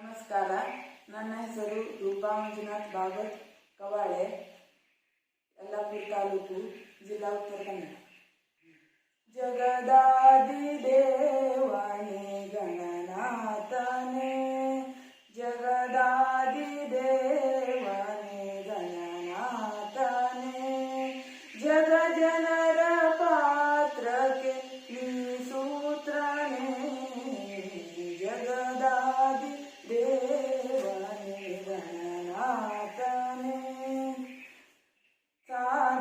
ನಮಸ್ಕಾರ ನನ್ನ ಹೆಸರು ರೂಪಾ ಮಂಜುನಾಥ್ ಭಾಗವತ್ ಕವಾಳೆ ಯಲ್ಲಾಪುರ ತಾಲೂಕು ಜಿಲ್ಲಾ ಉತ್ತರ ಕನ್ನಡ ಜಗದಾದಿ ದೇವನೇ ಗಣನಾಥನೇ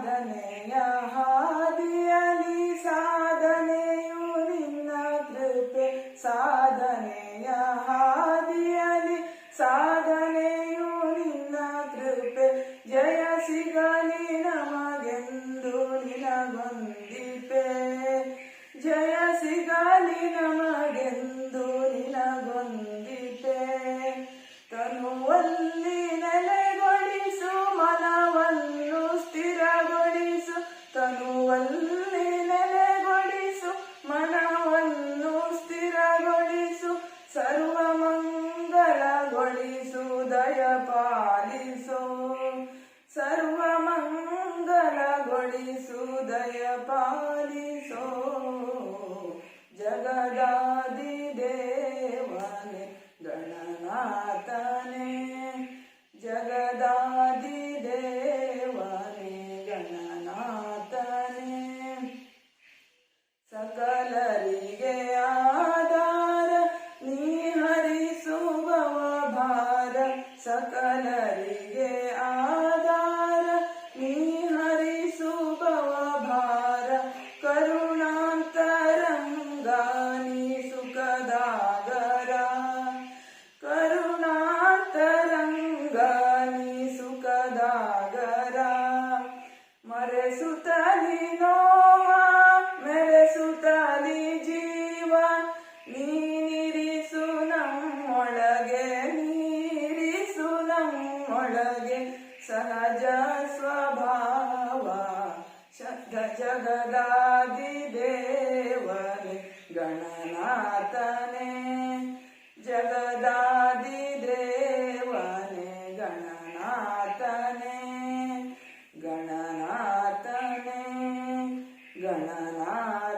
ಸಾಧನೆಯ ಹಾದಿಯಲಿ ಸಾಧನೆಯು ನಿನ್ನ ಕೃಪೆ. ಸಾಧನೆಯ ಹಾದಿಯಲಿ ಸಾಧನೆಯು ನಿನ್ನ ಕೃಪೆ. ಜಯ ಸಿಗಲಿ ನಮಗೆಂದು ನಿನಗೊಂದಿಪೆ. ಜಯ ಸಿಗಲಿ ನಮಗೆಂದು ದಯ ಪಾಲಿಸೋ ಜಗದಾದಿ ದೇವನೇ ಗಣನಾಥನೇ ಜಗದಾದಿ ದೇವನೇ ಗಣನಾಥನೇ. ಸಕಲರಿಗೆ ಆಧಾರ ನೀ ಹರಿಸುವವ ಭಾರ ಸಕಲರಿಗೆ ಒಳಗೆ ನೀರಿಸು ನಮ್ಮೊಳಗೆ ಸಹಜ ಸ್ವಭಾವ ಶಬ್ದ ಜಗದಾದಿ ದೇವನೇ ಗಣನಾಥನೇ ಜಗದಾದಿ ದೇವನೇ ಗಣನಾಥನೇ ಗಣನಾಥನೇ ಗಣನಾಥ